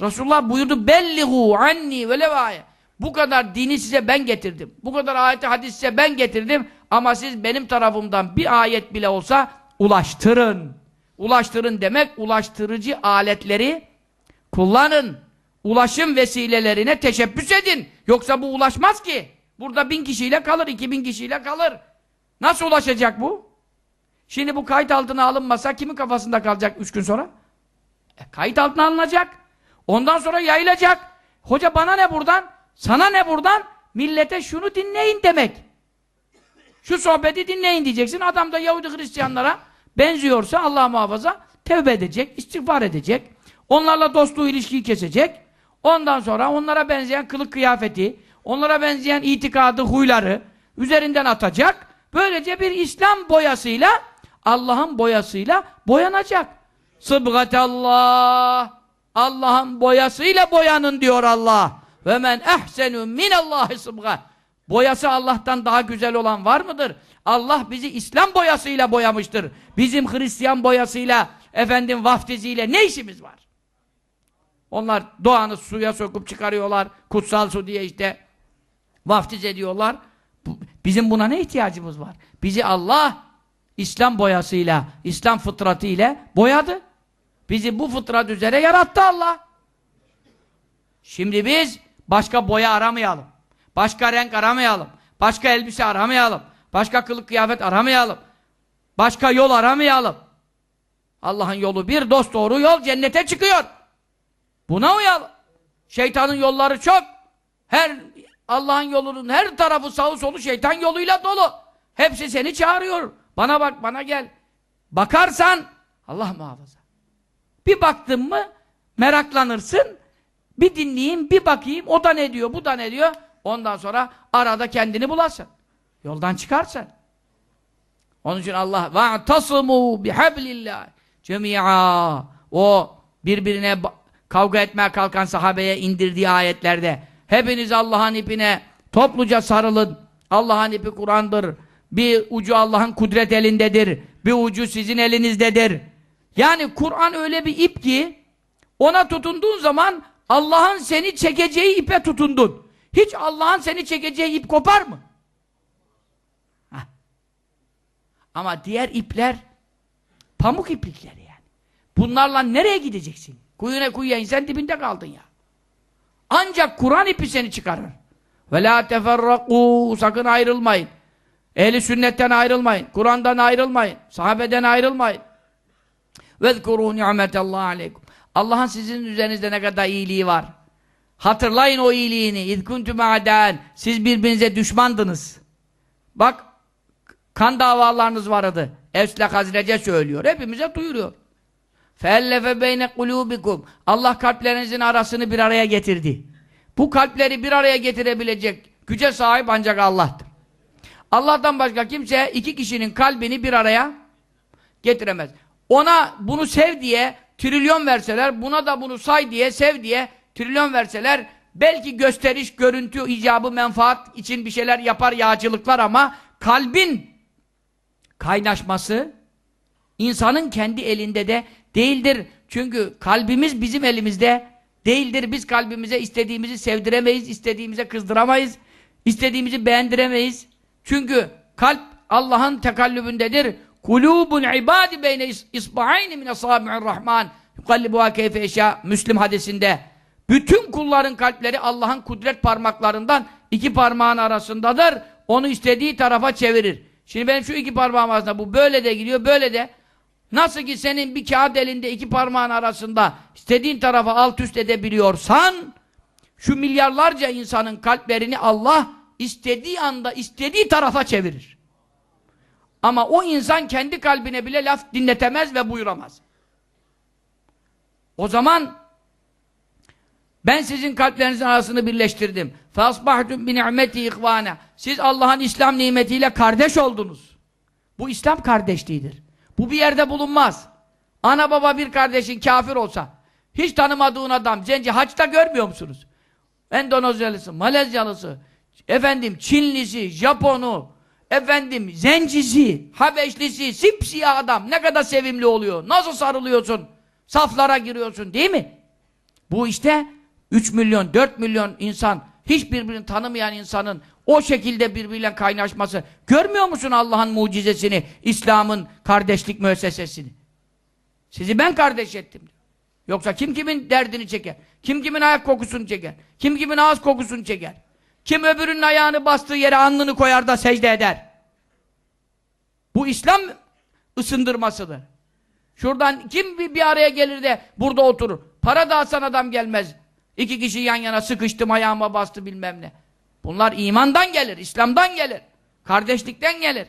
Resulullah buyurdu bellihu anni ve levâye. Bu kadar dini size ben getirdim. Bu kadar ayeti hadis size ben getirdim. Ama siz benim tarafımdan bir ayet bile olsa ulaştırın. Ulaştırın demek ulaştırıcı aletleri kullanın. Ulaşım vesilelerine teşebbüs edin. Yoksa bu ulaşmaz ki. Burada bin kişiyle kalır, iki bin kişiyle kalır. Nasıl ulaşacak bu? Şimdi bu kayıt altına alınmasa kimin kafasında kalacak üç gün sonra? E, kayıt altına alınacak. Ondan sonra yayılacak. Hoca bana ne buradan? Sana ne buradan? Millete şunu dinleyin demek. Şu sohbeti dinleyin diyeceksin. Adam da Yahudi Hristiyanlara benziyorsa Allah muhafaza tevbe edecek, istiğfar edecek. Onlarla dostluğu ilişkiyi kesecek. Ondan sonra onlara benzeyen kılık kıyafeti, onlara benzeyen itikadı, huyları üzerinden atacak. Böylece bir İslam boyasıyla, Allah'ın boyasıyla boyanacak. Sıbgatallah. Allah'ın boyasıyla boyanın diyor Allah. Ve men ehsenu minallahi sıbga. Boyası Allah'tan daha güzel olan var mıdır? Allah bizi İslam boyasıyla boyamıştır. Bizim Hristiyan boyasıyla, efendim vaftiziyle ne işimiz var? Onlar doğanı suya sokup çıkarıyorlar. Kutsal su diye işte vaftiz ediyorlar. Bizim buna ne ihtiyacımız var? Bizi Allah İslam boyasıyla, İslam fıtratı ile boyadı. Bizi bu fıtrat üzere yarattı Allah. Şimdi biz başka boya aramayalım. Başka renk aramayalım. Başka elbise aramayalım. Başka kılık kıyafet aramayalım. Başka yol aramayalım. Allah'ın yolu bir, dost doğru yol cennete çıkıyor. Buna uyalım. Şeytanın yolları çok. Her Allah'ın yolunun her tarafı sağı solu şeytan yoluyla dolu. Hepsi seni çağırıyor. Bana bak, bana gel. Bakarsan Allah muhafaza. Bir baktın mı meraklanırsın. Bir dinleyeyim, bir bakayım. O da ne diyor, bu da ne diyor. Ondan sonra arada kendini bulasın. Yoldan çıkarsın. Onun için Allah وَاَعْتَصِمُوا بِحَبْلِ cemia O birbirine ba- kavga etmeye kalkan sahabeye indirdiği ayetlerde hepiniz Allah'ın ipine topluca sarılın. Allah'ın ipi Kur'an'dır. Bir ucu Allah'ın kudret elindedir. Bir ucu sizin elinizdedir. Yani Kur'an öyle bir ip ki ona tutunduğun zaman Allah'ın seni çekeceği ipe tutundun. Hiç Allah'ın seni çekeceği ip kopar mı? Hah. Ama diğer ipler pamuk iplikleri yani. Bunlarla nereye gideceksin? Kuyuna kuyuya insan dibinde kaldın ya. Ancak Kur'an ipi seni çıkarır. Ve la teferraku sakın ayrılmayın. Ehli sünnetten ayrılmayın. Kur'an'dan ayrılmayın. Sahabeden ayrılmayın. Vezkuru ni'metallah aleykum. Allah'ın sizin üzerinizde ne kadar iyiliği var. Hatırlayın o iyiliğini. İz kuntum a'daen. Siz birbirinize düşmandınız. Bak kan davalarınız vardı. Evs'le Hazrece söylüyor. Hepimize duyuruyor. Feellefe beyne kulubikum. Allah kalplerinizin arasını bir araya getirdi. Bu kalpleri bir araya getirebilecek güce sahip ancak Allah'tır. Allah'tan başka kimse iki kişinin kalbini bir araya getiremez. Ona bunu sev diye trilyon verseler, buna da bunu say diye, sev diye trilyon verseler, belki gösteriş, görüntü, icabı, menfaat için bir şeyler yapar, yağcılıklar ama kalbin kaynaşması insanın kendi elinde de değildir. Çünkü kalbimiz bizim elimizde değildir. Biz kalbimize istediğimizi sevdiremeyiz, istediğimize kızdıramayız, istediğimizi beğendiremeyiz. Çünkü kalp Allah'ın tekallübündedir. Kulubun ibadi beyne is- isba'ayni min asabi'ir rahman yukallibuha keyfe eşya Müslim hadisinde bütün kulların kalpleri Allah'ın kudret parmaklarından iki parmağın arasındadır. Onu istediği tarafa çevirir. Şimdi benim şu iki parmağım arasında bu böyle de gidiyor, böyle de. Nasıl ki senin bir kağıt elinde iki parmağın arasında istediğin tarafa alt üst edebiliyorsan şu milyarlarca insanın kalplerini Allah istediği anda istediği tarafa çevirir. Ama o insan kendi kalbine bile laf dinletemez ve buyuramaz. O zaman ben sizin kalplerinizin arasını birleştirdim. Fasbahtun bi ni'meti. Siz Allah'ın İslam nimetiyle kardeş oldunuz. Bu İslam kardeşliğidir. Bu bir yerde bulunmaz. Ana baba bir kardeşin kafir olsa, hiç tanımadığın adam, zenci haçta görmüyor musunuz? Endonezyalısı, Malezyalısı, efendim Çinlisi, Japonu, efendim zencisi, Habeşlisi, sipsiyah adam ne kadar sevimli oluyor. Nasıl sarılıyorsun? Saflara giriyorsun değil mi? Bu işte 3 milyon, 4 milyon insan, hiç birbirini tanımayan insanın o şekilde birbiriyle kaynaşması. Görmüyor musun Allah'ın mucizesini, İslam'ın kardeşlik müessesesini? Sizi ben kardeş ettim. Yoksa kim kimin derdini çeker? Kim kimin ayak kokusunu çeker? Kim kimin ağız kokusunu çeker? Kim öbürünün ayağını bastığı yere alnını koyar da secde eder? Bu İslam ısındırmasıdır. Şuradan kim bir, bir araya gelir de burada oturur? Para dağıtsan adam gelmez. İki kişi yan yana sıkıştım ayağıma bastı bilmem ne. Bunlar imandan gelir, İslam'dan gelir. Kardeşlikten gelir.